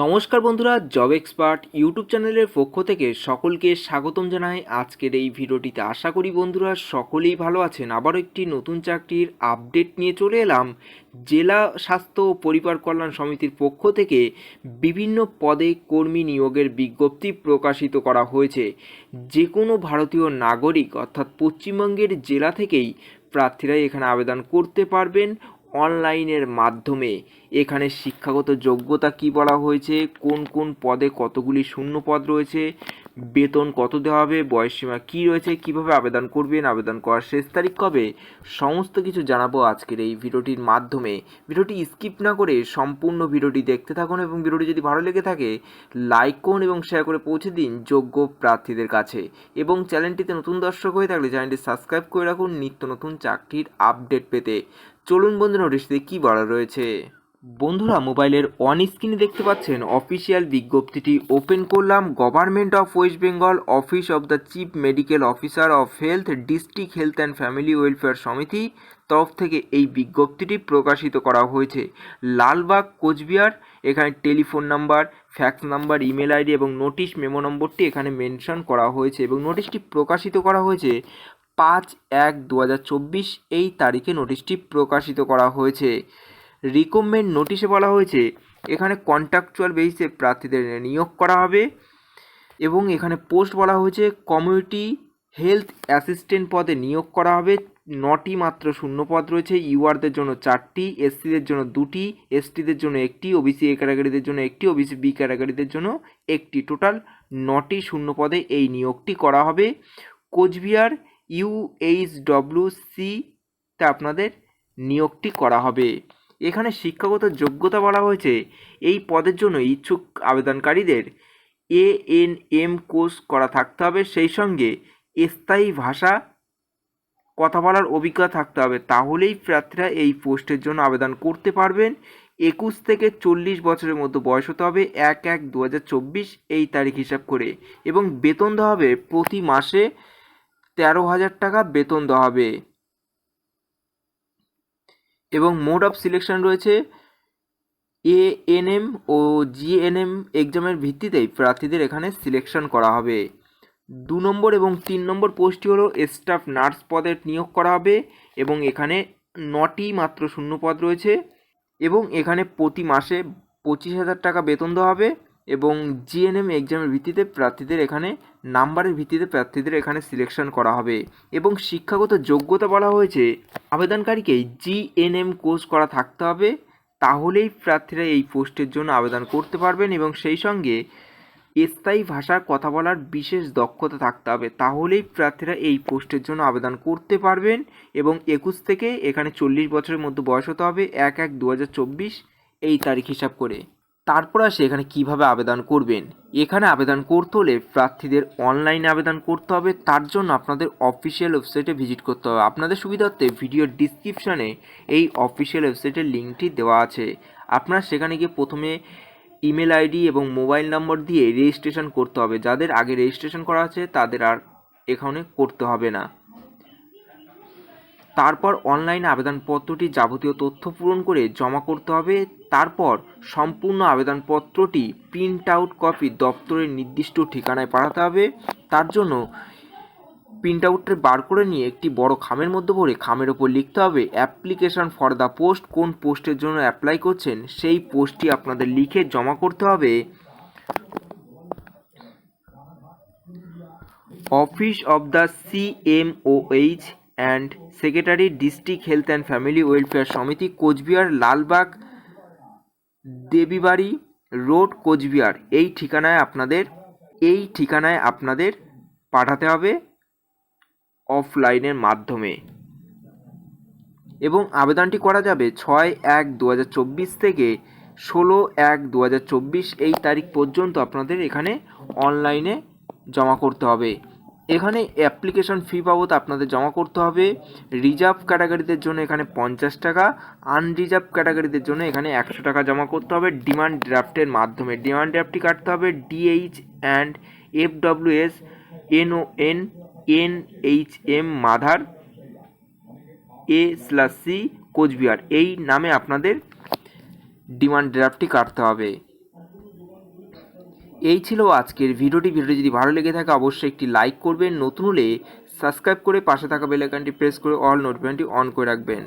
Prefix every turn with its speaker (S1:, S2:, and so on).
S1: নমস্কার বন্ধুরা job expert YouTube চ্যানেলের পক্ষ থেকে সকলকে স্বাগতম জানাই আজকের এই ভিডিওটিতে। আশা করি বন্ধুরা সকলেই ভালো আছেন। আবারও একটি নতুন চাকরির আপডেট নিয়ে চলে এলাম। জেলা স্বাস্থ্য ও পরিবার কল্যাণ সমিতির পক্ষ থেকে বিভিন্ন পদে কর্মী নিয়োগের বিজ্ঞপ্তি প্রকাশিত করা হয়েছে। যে কোনো ভারতীয় নাগরিক অর্থাৎ পশ্চিমবঙ্গের জেলা থেকেই প্রার্থীরা এখানে আবেদন করতে পারবেন অনলাইনের মাধ্যমে। এখানে শিক্ষাগত যোগ্যতা কি বলা হয়েছে? কোন কোন পদে কতগুলি শূন্য পদ রয়েছে? বেতন কত দেওয়া হবে বয়সসীমা কী রয়েছে, কীভাবে আবেদন করবেন, আবেদন করার শেষ তারিখ কবে, সমস্ত কিছু জানাব আজকের এই ভিডিওটির মাধ্যমে। ভিডিওটি স্কিপ না করে সম্পূর্ণ ভিডিওটি দেখতে থাকুন এবং ভিডিওটি যদি ভালো লেগে থাকে, লাইক করুন এবং শেয়ার করে পৌঁছে দিন যোগ্য প্রার্থীদের কাছে। এবং চ্যানেলটিতে নতুন দর্শক হয়ে থাকলে চ্যানেলটি সাবস্ক্রাইব করে রাখুন নিত্য নতুন চাকরির আপডেট পেতে। চলুন বন্ধু নোটিশে কী বলা রয়েছে? বন্ধুরা, মোবাইলের অন স্ক্রিনে দেখতে পাচ্ছেন অফিসিয়াল বিজ্ঞপ্তিটি ওপেন করলাম। Government of West Bengal office of the chief medical officer of health district health and family welfare সমিতি তরফ থেকে এই বিজ্ঞপ্তিটি প্রকাশিত করা হয়েছে। লালবাগ, কোচবিহার, এখানে telephone number fax number email ID এবং নোটিশ মেমো নম্বরটি এখানে মেনশন করা হয়েছে এবং নোটিশটি প্রকাশিত করা হয়েছে পাঁচ এক দু এই তারিখে নোটিশটি প্রকাশিত করা হয়েছে। রিকমেন্ড নোটিশে বলা হয়েছে, এখানে কন্ট্রাকচুয়াল বেসিসে প্রার্থীদের নিয়োগ করা হবে এবং এখানে পোস্ট বলা হয়েছে কমিউনিটি হেলথ অ্যাসিস্ট্যান্ট পদে নিয়োগ করা হবে। নটি মাত্র শূন্য পদ রয়েছে ইউআরদের জন্য চারটি এসসিদের জন্য দুটি এসটিদের জন্য একটি ওবিসি এ ক্যাটাগরিদের জন্য একটি ওবিসি বি ক্যাটাগরিদের জন্য একটি। টোটাল নটি শূন্য পদে এই নিয়োগটি করা হবে। কোচবিহার ইউএইচডব্লিউ সিতে আপনাদের নিয়োগটি করা হবে। এখানে শিক্ষাগত যোগ্যতা বলা হয়েছে। এই পদের জন্য ইচ্ছুক আবেদনকারীদের এ এন এম কোর্স করা থাকতে হবে। সেই সঙ্গে স্থায়ী ভাষা কথা বলার অভিজ্ঞতা থাকতে হবে। তাহলেই প্রার্থীরা এই পোস্টের জন্য আবেদন করতে পারবেন। একুশ থেকে চল্লিশ বছরের মধ্যে বয়স হতে হবে এক এক দু এই তারিখ হিসাব করে। এবং বেতন দেওয়া হবে প্রতি মাসে তেরো হাজার টাকা বেতন দেওয়া হবে। এবং মোড অফ সিলেকশন রয়েছে A N M O GNM এক্সামের ভিত্তিতেই প্রার্থীদের এখানে সিলেকশন করা হবে। দু নম্বর এবং তিন নম্বর পোস্টটি হলো স্টাফ নার্স পদে নিয়োগ করা হবে এবং এখানে নটি মাত্র শূন্য পদ রয়েছে এবং এখানে প্রতি মাসে পঁচিশ হাজার টাকা বেতন দেওয়া হবে। এবং জিএনএম এক্সামের ভিত্তিতে প্রার্থীদের এখানে নাম্বারের ভিত্তিতে প্রার্থীদের এখানে সিলেকশন করা হবে। এবং শিক্ষাগত যোগ্যতা বলা হয়েছে, আবেদনকারীকে জিএনএম কোর্স করা থাকতে হবে। তাহলেই প্রার্থীরা এই পোস্টের জন্য আবেদন করতে পারবেন এবং সেই সঙ্গে স্থায়ী ভাষার কথা বলার বিশেষ দক্ষতা থাকতে হবে। তাহলেই প্রার্থীরা এই পোস্টের জন্য আবেদন করতে পারবেন এবং একুশ থেকে এখানে চল্লিশ বছরের মধ্যে বয়স হতে হবে, এক এক দু এই তারিখ হিসাব করে। তারপর আসে এখানে কীভাবে আবেদন করবেন। এখানে আবেদন করতে হলে প্রার্থীদের অনলাইনে আবেদন করতে হবে। তার জন্য আপনাদের অফিসিয়াল ওয়েবসাইটে ভিজিট করতে হবে। আপনাদের সুবিধার্থে ভিডিওর ডিসক্রিপশানে এই অফিসিয়াল ওয়েবসাইটের লিঙ্কটি দেওয়া আছে। আপনারা সেখানে গিয়ে প্রথমে ইমেল আইডি এবং মোবাইল নম্বর দিয়ে রেজিস্ট্রেশন করতে হবে। যাদের আগে রেজিস্ট্রেশন করা আছে, তাদের আর এখানে করতে হবে না। তারপর অনলাইনে আবেদনপত্রটি যাবতীয় তথ্য পূরণ করে জমা করতে হবে। তারপর সম্পূর্ণ আবেদনপত্রটি প্রিন্ট আউট কপি দপ্তরের নির্দিষ্ট ঠিকানায় পাঠাতে হবে। তার জন্য প্রিন্ট আউটটা বার করে নিয়ে একটি বড় খামের মধ্যে ভরে খামের ওপর লিখতে হবে অ্যাপ্লিকেশন ফর দ্য পোস্ট কোন পোস্টের জন্য অ্যাপ্লাই করছেন, সেই পোস্টটি আপনাদের লিখে জমা করতে হবে। Office of the CMOH and secretary district health and family welfare সমিতি কোচবিহার, লালবাগ দেবীবাড়ি রোড, কোচবিহার। এই ঠিকানায় আপনাদের, এই ঠিকানায় আপনাদের পাঠাতে হবে অফলাইনের মাধ্যমে। এবং আবেদনটি করা যাবে ছয় এক দু থেকে ষোলো এক দু এই তারিখ পর্যন্ত আপনাদের এখানে অনলাইনে জমা করতে হবে। এখানে অ্যাপ্লিকেশন ফি বাবদ আপনাদের জমা করতে হবে। রিজার্ভ ক্যাটাগরিদের জন্য এখানে পঞ্চাশ টাকা আনরিজার্ভ ক্যাটাগরিদের জন্য এখানে একশো টাকা জমা করতে হবে। ডিমান্ড ড্রাফটের মাধ্যমে ডিমান্ড ড্রাফটটি কাটতে হবে। DH and F W S NO N N H M মাধার A slash C Coochbehar. এই নামে আপনাদের ডিমান্ড ড্রাফটটি কাটতে হবে। এই ছিল আজকের ভিডিওটি। ভিডিওটি যদি ভালো লেগে থাকে, অবশ্যই একটি লাইক করবেন। নতুন হলে সাবস্ক্রাইব করে পাশে থাকা বেলাইকানটি প্রেস করে অল নোটিফিকেশনটি অন করে রাখবেন।